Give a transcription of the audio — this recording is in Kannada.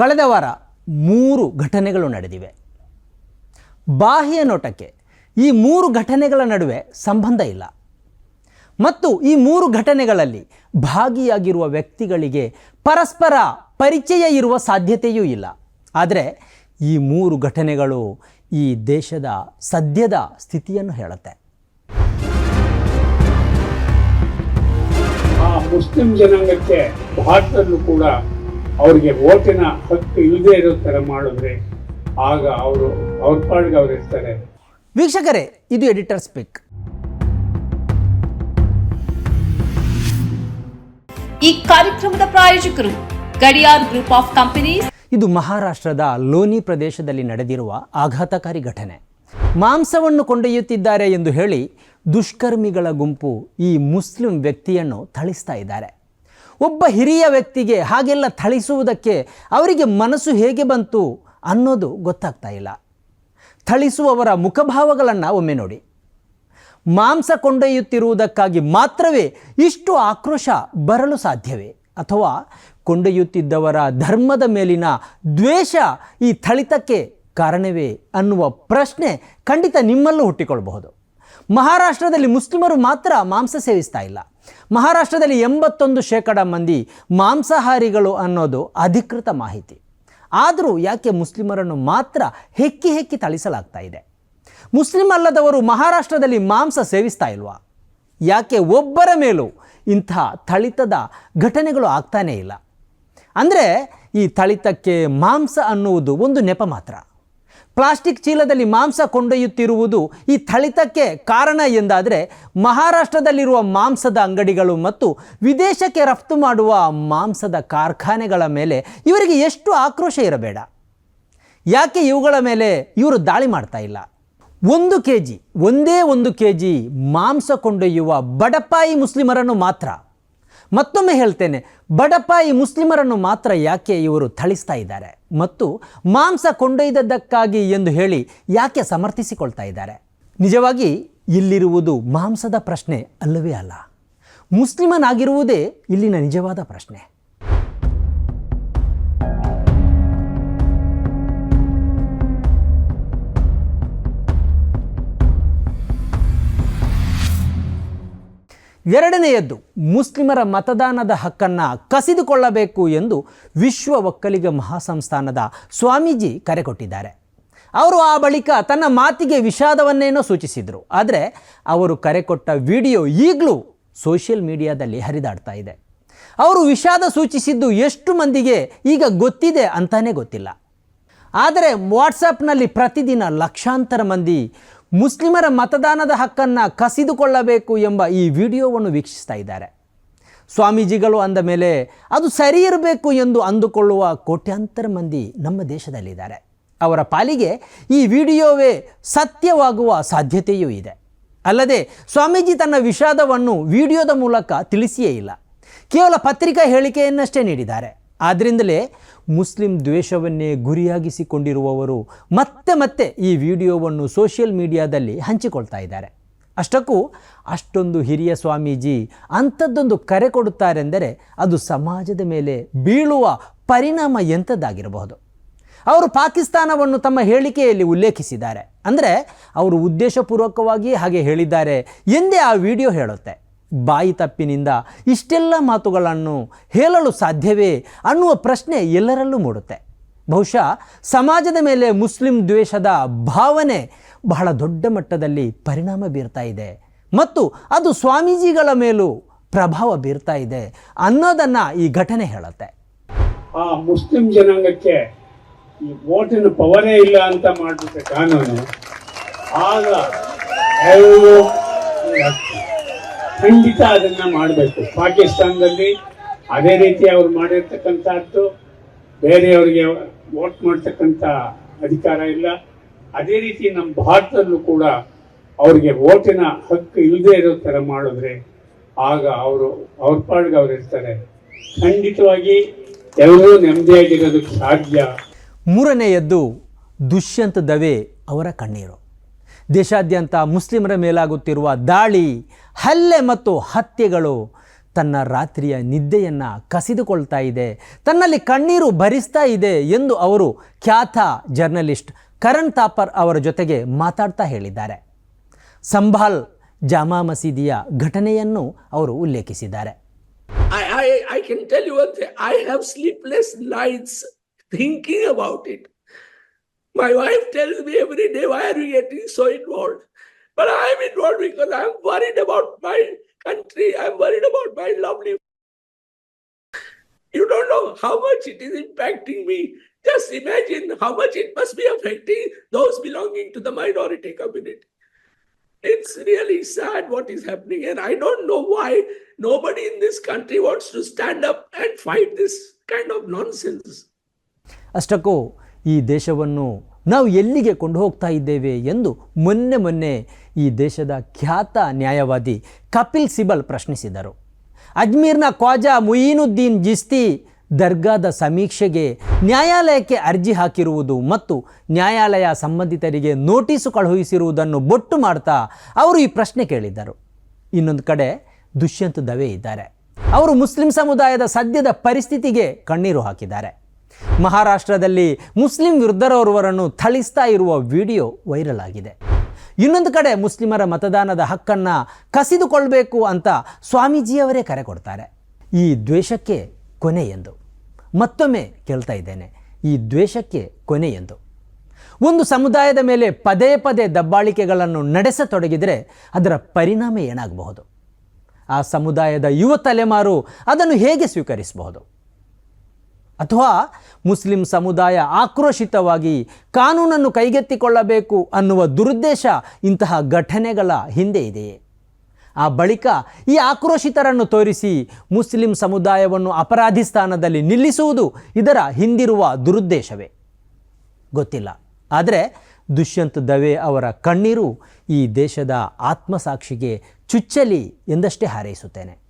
ಕಳೆದ ವಾರ ಮೂರು ಘಟನೆಗಳು ನಡೆದಿವೆ. ಬಾಹ್ಯ ನೋಟಕ್ಕೆ ಈ ಮೂರು ಘಟನೆಗಳ ನಡುವೆ ಸಂಬಂಧ ಇಲ್ಲ. ಮತ್ತು ಈ ಮೂರು ಘಟನೆಗಳಲ್ಲಿ ಭಾಗಿಯಾಗಿರುವ ವ್ಯಕ್ತಿಗಳಿಗೆ ಪರಸ್ಪರ ಪರಿಚಯ ಇರುವ ಸಾಧ್ಯತೆಯೂ ಇಲ್ಲ. ಆದರೆ ಈ ಮೂರು ಘಟನೆಗಳು ಈ ದೇಶದ ಸದ್ಯದ ಸ್ಥಿತಿಯನ್ನು ಹೇಳುತ್ತೆ. ಮುಸ್ಲಿಂ ಜನಾಂಗಕ್ಕೆ ಭಾರತದಲ್ಲೂ ಕೂಡ ಅವರಿಗೆ ಓಟಿನ ಹಕ್ಕು ಇಲ್ಲದೆ ಇರೋ ಥರ ಮಾಡಿದ್ರೆ ಆಗ ಅವರು ಅವ್ರ ಪಾಡಿಗೆ ಅವ್ರು ಇರ್ತಾರೆ. ವೀಕ್ಷಕರೇ ಇದು ಎಡಿಟರ್ ಸ್ಪೀಕ್ ಈ ಕಾರ್ಯಕ್ರಮದ ಪ್ರಾಯೋಜಕರು ಗಡಿಯಾರ್ ಗ್ರೂಪ್ ಆಫ್ ಕಂಪನೀಸ್. ಇದು ಮಹಾರಾಷ್ಟ್ರದ ಲೋನಿ ಪ್ರದೇಶದಲ್ಲಿ ನಡೆದಿರುವ ಆಘಾತಕಾರಿ ಘಟನೆ. ಮಾಂಸವನ್ನು ಕೊಂಡೊಯ್ಯುತ್ತಿದ್ದಾರೆ ಎಂದು ಹೇಳಿ ದುಷ್ಕರ್ಮಿಗಳ ಗುಂಪು ಈ ಮುಸ್ಲಿಂ ವ್ಯಕ್ತಿಯನ್ನು ಥಳಿಸ್ತಾ ಇದ್ದಾರೆ. ಒಬ್ಬ ಹಿರಿಯ ವ್ಯಕ್ತಿಗೆ ಹಾಗೆಲ್ಲ ಥಳಿಸುವುದಕ್ಕೆ ಅವರಿಗೆ ಮನಸ್ಸು ಹೇಗೆ ಬಂತು ಅನ್ನೋದು ಗೊತ್ತಾಗ್ತಾ ಇಲ್ಲ. ಥಳಿಸುವವರ ಮುಖಭಾವಗಳನ್ನು ಒಮ್ಮೆ ನೋಡಿ. ಮಾಂಸ ಕೊಂಡೊಯ್ಯುತ್ತಿರುವುದಕ್ಕಾಗಿ ಮಾತ್ರವೇ ಇಷ್ಟು ಆಕ್ರೋಶ ಬರಲು ಸಾಧ್ಯವೇ? ಅಥವಾ ಕೊಂಡೊಯ್ಯುತ್ತಿದ್ದವರ ಧರ್ಮದ ಮೇಲಿನ ದ್ವೇಷ ಈ ಥಳಿತಕ್ಕೆ ಕಾರಣವೇ ಅನ್ನುವ ಪ್ರಶ್ನೆ ಖಂಡಿತ ನಿಮ್ಮಲ್ಲೂ ಹುಟ್ಟಿಕೊಳ್ಳಬಹುದು. ಮಹಾರಾಷ್ಟ್ರದಲ್ಲಿ ಮುಸ್ಲಿಮರು ಮಾತ್ರ ಮಾಂಸ ಸೇವಿಸ್ತಾ ಇಲ್ಲ. ಮಹಾರಾಷ್ಟ್ರದಲ್ಲಿ ಎಂಬತ್ತೊಂದು ಶೇಕಡ ಮಂದಿ ಮಾಂಸಾಹಾರಿಗಳು ಅನ್ನೋದು ಅಧಿಕೃತ ಮಾಹಿತಿ. ಆದರೂ ಯಾಕೆ ಮುಸ್ಲಿಮರನ್ನು ಮಾತ್ರ ಹೆಕ್ಕಿ ಹೆಕ್ಕಿ ತಳಿಸಲಾಗ್ತಾ ಇದೆ? ಮುಸ್ಲಿಂ ಅಲ್ಲದವರು ಮಹಾರಾಷ್ಟ್ರದಲ್ಲಿ ಮಾಂಸ ಸೇವಿಸ್ತಾ ಇಲ್ವಾ? ಯಾಕೆ ಒಬ್ಬರ ಮೇಲೂ ಇಂಥ ಥಳಿತದ ಘಟನೆಗಳು ಆಗ್ತಾನೇ ಇಲ್ಲ? ಅಂದರೆ ಈ ಥಳಿತಕ್ಕೆ ಮಾಂಸ ಅನ್ನುವುದು ಒಂದು ನೆಪ ಮಾತ್ರ. ಪ್ಲಾಸ್ಟಿಕ್ ಚೀಲದಲ್ಲಿ ಮಾಂಸ ಕೊಂಡೊಯ್ಯುತ್ತಿರುವುದು ಈ ಥಳಿತಕ್ಕೆ ಕಾರಣ ಎಂದಾದರೆ ಮಹಾರಾಷ್ಟ್ರದಲ್ಲಿರುವ ಮಾಂಸದ ಅಂಗಡಿಗಳು ಮತ್ತು ವಿದೇಶಕ್ಕೆ ರಫ್ತು ಮಾಡುವ ಮಾಂಸದ ಕಾರ್ಖಾನೆಗಳ ಮೇಲೆ ಇವರಿಗೆ ಎಷ್ಟು ಆಕ್ರೋಶ ಇರಬೇಡ. ಯಾಕೆ ಇವುಗಳ ಮೇಲೆ ಇವರು ದಾಳಿ ಮಾಡ್ತಾ ಇಲ್ಲ? ಒಂದು ಕೆ ಜಿ ಒಂದೇ ಒಂದು ಕೆ ಜಿ ಮಾಂಸ ಕೊಂಡೊಯ್ಯುವ ಬಡಪಾಯಿ ಮುಸ್ಲಿಮರನ್ನು ಮಾತ್ರ ಮತ್ತೊಮ್ಮೆ ಹೇಳ್ತೇನೆ ಬಡಪಾಯಿ ಮುಸ್ಲಿಮರನ್ನು ಮಾತ್ರ ಯಾಕೆ ಇವರು ಥಳಿಸ್ತಾ ಇದ್ದಾರೆ? ಮತ್ತು ಮಾಂಸ ಕೊಂಡೊಯ್ದದ್ದಕ್ಕಾಗಿ ಎಂದು ಹೇಳಿ ಯಾಕೆ ಸಮರ್ಥಿಸಿಕೊಳ್ತಾ ಇದ್ದಾರೆ? ನಿಜವಾಗಿ ಇಲ್ಲಿರುವುದು ಮಾಂಸದ ಪ್ರಶ್ನೆ ಅಲ್ಲವೇ ಅಲ್ಲ. ಮುಸ್ಲಿಮನಾಗಿರುವುದೇ ಇಲ್ಲಿನ ನಿಜವಾದ ಪ್ರಶ್ನೆ. ಎರಡನೆಯದ್ದು, ಮುಸ್ಲಿಮರ ಮತದಾನದ ಹಕ್ಕನ್ನು ಕಸಿದುಕೊಳ್ಳಬೇಕು ಎಂದು ವಿಶ್ವ ಒಕ್ಕಲಿಗ ಮಹಾಸಂಸ್ಥಾನದ ಸ್ವಾಮೀಜಿ ಕರೆ ಕೊಟ್ಟಿದ್ದಾರೆ. ಅವರು ಆ ಬಳಿಕ ತನ್ನ ಮಾತಿಗೆ ವಿಷಾದವನ್ನೇನೋ ಸೂಚಿಸಿದರು. ಆದರೆ ಅವರು ಕರೆ ಕೊಟ್ಟ ವಿಡಿಯೋ ಈಗಲೂ ಸೋಷಿಯಲ್ ಮೀಡಿಯಾದಲ್ಲಿ ಹರಿದಾಡ್ತಾ ಇದೆ. ಅವರು ವಿಷಾದ ಸೂಚಿಸಿದ್ದು ಎಷ್ಟು ಮಂದಿಗೆ ಈಗ ಗೊತ್ತಿದೆ ಅಂತಾನೇ ಗೊತ್ತಿಲ್ಲ. ಆದರೆ ವಾಟ್ಸಪ್ನಲ್ಲಿ ಪ್ರತಿದಿನ ಲಕ್ಷಾಂತರ ಮಂದಿ ಮುಸ್ಲಿಮರ ಮತದಾನದ ಹಕ್ಕನ್ನು ಕಸಿದುಕೊಳ್ಳಬೇಕು ಎಂಬ ಈ ವಿಡಿಯೋವನ್ನು ವೀಕ್ಷಿಸ್ತಾ ಇದ್ದಾರೆ. ಸ್ವಾಮೀಜಿಗಳು ಅಂದ ಮೇಲೆ ಅದು ಸರಿ ಇರಬೇಕು ಎಂದು ಅಂದುಕೊಳ್ಳುವ ಕೋಟ್ಯಾಂತರ ಮಂದಿ ನಮ್ಮ ದೇಶದಲ್ಲಿದ್ದಾರೆ. ಅವರ ಪಾಲಿಗೆ ಈ ವಿಡಿಯೋವೇ ಸತ್ಯವಾಗುವ ಸಾಧ್ಯತೆಯೂ ಇದೆ. ಅಲ್ಲದೆ ಸ್ವಾಮೀಜಿ ತನ್ನ ವಿಷಾದವನ್ನು ವಿಡಿಯೋದ ಮೂಲಕ ತಿಳಿಸಿಯೇ ಇಲ್ಲ. ಕೇವಲ ಪತ್ರಿಕಾ ಹೇಳಿಕೆಯನ್ನಷ್ಟೇ ನೀಡಿದ್ದಾರೆ. ಆದ್ದರಿಂದಲೇ ಮುಸ್ಲಿಂ ದ್ವೇಷವನ್ನೇ ಗುರಿಯಾಗಿಸಿಕೊಂಡಿರುವವರು ಮತ್ತೆ ಮತ್ತೆ ಈ ವಿಡಿಯೋವನ್ನು ಸೋಷಿಯಲ್ ಮೀಡಿಯಾದಲ್ಲಿ ಹಂಚಿಕೊಳ್ತಾ ಇದ್ದಾರೆ. ಅಷ್ಟಕ್ಕೂ ಅಷ್ಟೊಂದು ಹಿರಿಯ ಸ್ವಾಮೀಜಿ ಅಂಥದ್ದೊಂದು ಕರೆ ಕೊಡುತ್ತಾರೆಂದರೆ ಅದು ಸಮಾಜದ ಮೇಲೆ ಬೀಳುವ ಪರಿಣಾಮ ಎಂಥದ್ದಾಗಿರಬಹುದು. ಅವರು ಪಾಕಿಸ್ತಾನವನ್ನು ತಮ್ಮ ಹೇಳಿಕೆಯಲ್ಲಿ ಉಲ್ಲೇಖಿಸಿದ್ದಾರೆ. ಅಂದರೆ ಅವರು ಉದ್ದೇಶಪೂರ್ವಕವಾಗಿ ಹಾಗೆ ಹೇಳಿದ್ದಾರೆ ಎಂದೇ ಆ ವಿಡಿಯೋ ಹೇಳುತ್ತೆ. ಬಾಯಿ ತಪ್ಪಿನಿಂದ ಇಷ್ಟೆಲ್ಲ ಮಾತುಗಳನ್ನು ಹೇಳಲು ಸಾಧ್ಯವೇ ಅನ್ನುವ ಪ್ರಶ್ನೆ ಎಲ್ಲರಲ್ಲೂ ಮೂಡುತ್ತೆ. ಬಹುಶಃ ಸಮಾಜದ ಮೇಲೆ ಮುಸ್ಲಿಂ ದ್ವೇಷದ ಭಾವನೆ ಬಹಳ ದೊಡ್ಡ ಮಟ್ಟದಲ್ಲಿ ಪರಿಣಾಮ ಬೀರ್ತಾ ಇದೆ. ಮತ್ತು ಅದು ಸ್ವಾಮೀಜಿಗಳ ಮೇಲೂ ಪ್ರಭಾವ ಬೀರ್ತಾ ಇದೆ ಅನ್ನೋದನ್ನು ಈ ಘಟನೆ ಹೇಳುತ್ತೆ. ಆ ಮುಸ್ಲಿಂ ಜನಾಂಗಕ್ಕೆ ಈ ಓಟಿನ ಪವರೇ ಇಲ್ಲ ಅಂತ ಮಾಡಿಬಿಟ್ಟೆ ಕಾನೂನು ಆಗ ಖಂಡಿತ ಅದನ್ನ ಮಾಡಬೇಕು. ಪಾಕಿಸ್ತಾನದಲ್ಲಿ ಅದೇ ರೀತಿ ಅವ್ರು ಮಾಡಿರ್ತಕ್ಕಂಥದ್ದು. ಬೇರೆಯವರಿಗೆ ವೋಟ್ ಮಾಡ್ತಕ್ಕಂಥ ಅಧಿಕಾರ ಇಲ್ಲ. ಅದೇ ರೀತಿ ನಮ್ಮ ಭಾರತದಲ್ಲೂ ಕೂಡ ಅವರಿಗೆ ಓಟಿನ ಹಕ್ಕು ಇಲ್ಲದೆ ಇರೋ ಥರ ಮಾಡಿದ್ರೆ ಆಗ ಅವರು, ಅವ್ರ ಪಾಡ್ಗೆ ಅವ್ರು ಇರ್ತಾರೆ. ಖಂಡಿತವಾಗಿ ಎಲ್ಲರೂ ನೆಮ್ಮದಿಯಾಗಿರೋದಕ್ಕೆ ಸಾಧ್ಯ. ಮೂರನೆಯದ್ದು ದುಷ್ಯಂತ ದವೆ ಅವರ ಕಣ್ಣೀರು. ದೇಶಾದ್ಯಂತ ಮುಸ್ಲಿಮರ ಮೇಲಾಗುತ್ತಿರುವ ದಾಳಿ, ಹಲ್ಲೆ ಮತ್ತು ಹತ್ಯೆಗಳು ತನ್ನ ರಾತ್ರಿಯ ನಿದ್ದೆಯನ್ನು ಕಸಿದುಕೊಳ್ತಾ ಇದೆ ತನ್ನಲ್ಲಿ ಕಣ್ಣೀರು ಭರಿಸ್ತಾ ಇದೆ ಎಂದು ಅವರು ಖ್ಯಾತ ಜರ್ನಲಿಸ್ಟ್ ಕರಣ್ ತಾಪರ್ ಅವರ ಜೊತೆಗೆ ಮಾತಾಡ್ತಾ ಹೇಳಿದ್ದಾರೆ ಸಂಭಾಲ್ ಜಾಮಾ ಮಸೀದಿಯ ಘಟನೆಯನ್ನು ಅವರು ಉಲ್ಲೇಖಿಸಿದ್ದಾರೆ I I I can tell you one thing. I have sleepless thinking about it. My wife tells me every day, why are you getting so involved? But I'm involved because I'm worried about my country. I'm worried about my lovely. You don't know how much it is impacting me. Just imagine how much it must be affecting those belonging to the minority community. It's really sad what is happening, and I don't know why nobody in this country wants to stand up and fight this kind of nonsense. ಅಷ್ಟಕ್ಕೂ ಈ ದೇಶವನ್ನು ನಾವು ಎಲ್ಲಿಗೆ ಕೊಂಡು ಹೋಗ್ತಾ ಇದ್ದೇವೆ ಎಂದು ಮೊನ್ನೆ ಮೊನ್ನೆ ಈ ದೇಶದ ಖ್ಯಾತ ನ್ಯಾಯವಾದಿ ಕಪಿಲ್ ಸಿಬಲ್ ಪ್ರಶ್ನಿಸಿದರು. ಅಜ್ಮೀರ್ನ ಖ್ವಾಜಾ ಮುಯೀನುದ್ದೀನ್ ಜಿಸ್ತಿ ದರ್ಗಾದ ಸಮೀಕ್ಷೆಗೆ ನ್ಯಾಯಾಲಯಕ್ಕೆ ಅರ್ಜಿ ಹಾಕಿರುವುದು ಮತ್ತು ನ್ಯಾಯಾಲಯ ಸಂಬಂಧಿತರಿಗೆ ನೋಟಿಸು ಕಳುಹಿಸಿರುವುದನ್ನು ಬೊಟ್ಟು ಮಾಡ್ತಾ ಅವರು ಈ ಪ್ರಶ್ನೆ ಕೇಳಿದ್ದರು. ಇನ್ನೊಂದು ಕಡೆ ದುಷ್ಯಂತ್ ದವೆ ಇದ್ದಾರೆ. ಅವರು ಮುಸ್ಲಿಂ ಸಮುದಾಯದ ಸದ್ಯದ ಪರಿಸ್ಥಿತಿಗೆ ಕಣ್ಣೀರು ಹಾಕಿದ್ದಾರೆ. ಮಹಾರಾಷ್ಟ್ರದಲ್ಲಿ ಮುಸ್ಲಿಂ ವಿರುದ್ಧರವರನ್ನು ಥಳಿಸ್ತಾ ಇರುವ ವಿಡಿಯೋ ವೈರಲ್ ಆಗಿದೆ. ಇನ್ನೊಂದು ಕಡೆ ಮುಸ್ಲಿಮರ ಮತದಾನದ ಹಕ್ಕನ್ನು ಕಸಿದುಕೊಳ್ಬೇಕು ಅಂತ ಸ್ವಾಮೀಜಿಯವರೇ ಕರೆ ಕೊಡ್ತಾರೆ. ಈ ದ್ವೇಷಕ್ಕೆ ಕೊನೆ ಎಂದು. ಮತ್ತೊಮ್ಮೆ ಕೇಳ್ತಾ ಇದ್ದೇನೆ. ಈ ದ್ವೇಷಕ್ಕೆ ಕೊನೆ ಎಂದು. ಒಂದು ಸಮುದಾಯದ ಮೇಲೆ ಪದೇ ಪದೇ ದಬ್ಬಾಳಿಕೆಗಳನ್ನು ನಡೆಸತೊಡಗಿದರೆ ಅದರ ಪರಿಣಾಮ ಏನಾಗಬಹುದು? ಆ ಸಮುದಾಯದ ಯುವ ತಲೆಮಾರು ಅದನ್ನು ಹೇಗೆ ಸ್ವೀಕರಿಸಬಹುದು? ಅಥವಾ ಮುಸ್ಲಿಂ ಸಮುದಾಯ ಆಕ್ರೋಶಿತವಾಗಿ ಕಾನೂನನ್ನು ಕೈಗೆತ್ತಿಕೊಳ್ಳಬೇಕು ಅನ್ನುವ ದುರುದ್ದೇಶ ಇಂತಹ ಘಟನೆಗಳ ಹಿಂದೆ ಇದೆಯೇ ಆ ಬಳಿಕ ಈ ಆಕ್ರೋಶಿತರನ್ನು ತೋರಿಸಿ ಮುಸ್ಲಿಂ ಸಮುದಾಯವನ್ನು ಅಪರಾಧಿ ಸ್ಥಾನದಲ್ಲಿ ನಿಲ್ಲಿಸುವುದು ಇದರ ಹಿಂದಿರುವ ದುರುದ್ದೇಶವೇ. ಗೊತ್ತಿಲ್ಲ. ಆದರೆ ದುಷ್ಯಂತ್ ದವೆ ಅವರ ಕಣ್ಣೀರು ಈ ದೇಶದ ಆತ್ಮಸಾಕ್ಷಿಗೆ ಚುಚ್ಚಲಿ ಎಂದಷ್ಟೇ ಹಾರೈಸುತ್ತೇನೆ.